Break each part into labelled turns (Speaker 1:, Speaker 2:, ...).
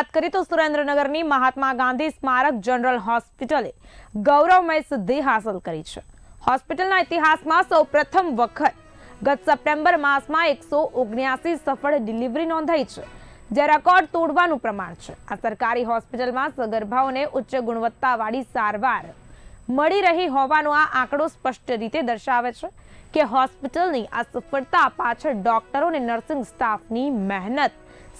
Speaker 1: વાત કરીએ તો સુરેન્દ્રનગરની મહાત્મા ગાંધી સ્મારક જનરલ હોસ્પિટલે ગૌરવમય સિદ્ધિ હાંસલ કરી છે. હોસ્પિટલના ઇતિહાસમાં સૌ પ્રથમ વખત ગત સપ્ટેમ્બર માસમાં એકસો ઓગણ્યાસી સફળ ડિલિવરી નોંધાઈ છે, જે રેકોર્ડ તોડવાનું પ્રમાણ છે. આ સરકારી હોસ્પિટલમાં સગર્ભાઓને ઉચ્ચ ગુણવત્તાવાળી સારવાર મળી રહી હોવાનો આ આંકડો સ્પષ્ટ રીતે દર્શાવે છે કે હોસ્પિટલની આ સફળતા પાછળ ડોક્ટરો અને નર્સિંગ સ્ટાફની મહેનત,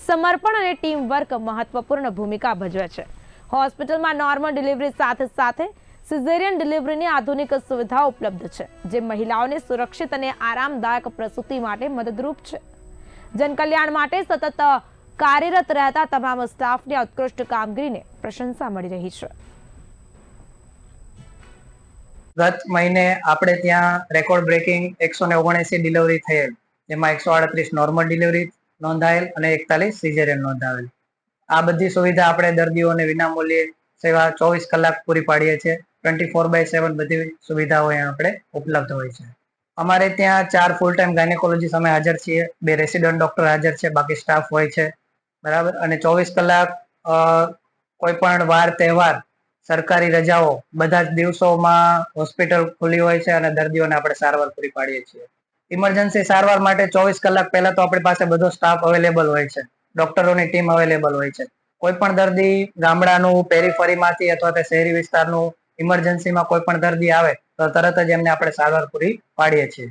Speaker 1: સમર્પણ અને ટીમ વર્ક મહત્વપૂર્ણ ભૂમિકા ભજવે છે. હોસ્પિટલમાં નોર્મલ ડિલિવરી સાથે સાથે સિઝેરિયન ડિલિવરીની આધુનિક સુવિધા ઉપલબ્ધ છે, જે મહિલાઓને સુરક્ષિત અને આરામદાયક પ્રસૂતિ માટે મદદરૂપ છે. જનકલ્યાણ માટે સતત કાર્યરત રહેતા તમામ સ્ટાફની ઉત્કૃષ્ટ કામગીરીને પ્રશંસા મળી રહી છે.
Speaker 2: ગત મહિને આપણે ત્યાં રેકોર્ડ બ્રેકિંગ એકસો ને ઓગણએંસી ડિલિવરી થયેલ. જેમાં એકસો આડત્રીસ નોર્મલ ડિલિવરી નોંધાયેલ અને એકતાલીસ સિઝેરિયન નોંધાવેલ. આ બધી સુવિધા આપણે દર્દીઓને વિનામૂલ્યે સેવા ચોવીસ કલાક પૂરી પાડીએ છીએ. ટ્વેન્ટી ફોર બાય સેવન બધી સુવિધાઓ અહીંયા આપણે ઉપલબ્ધ હોય છે. અમારે ત્યાં ચાર ફૂલ ટાઈમ ગાયનેકોલોજીસ્ટ અમે હાજર છીએ. બે રેસિડન્ટ ડોક્ટર હાજર છે. બાકી સ્ટાફ હોય છે. બરાબર? અને ચોવીસ કલાક કોઈ પણ વાર, તહેવાર સરકારી રજાઓ બધા જ દિવસોમાં હોસ્પિટલ ખુલ્લી હોય છે અને દર્દીઓને આપણે સારવાર પૂરી પાડીએ છીએ. ઇમરજન્સી સારવાર માટે ચોવીસ કલાક પહેલા તો આપણી પાસે બધો સ્ટાફ અવેલેબલ હોય છે. ડોક્ટરોની ટીમ અવેલેબલ હોય છે. કોઈ પણ દર્દી ગામડાનું પેરીફરીમાંથી અથવા તો શહેરી વિસ્તારનું ઇમરજન્સીમાં કોઈ પણ દર્દી આવે તો તરત જ એમને આપણે સારવાર પૂરી પાડીએ છીએ.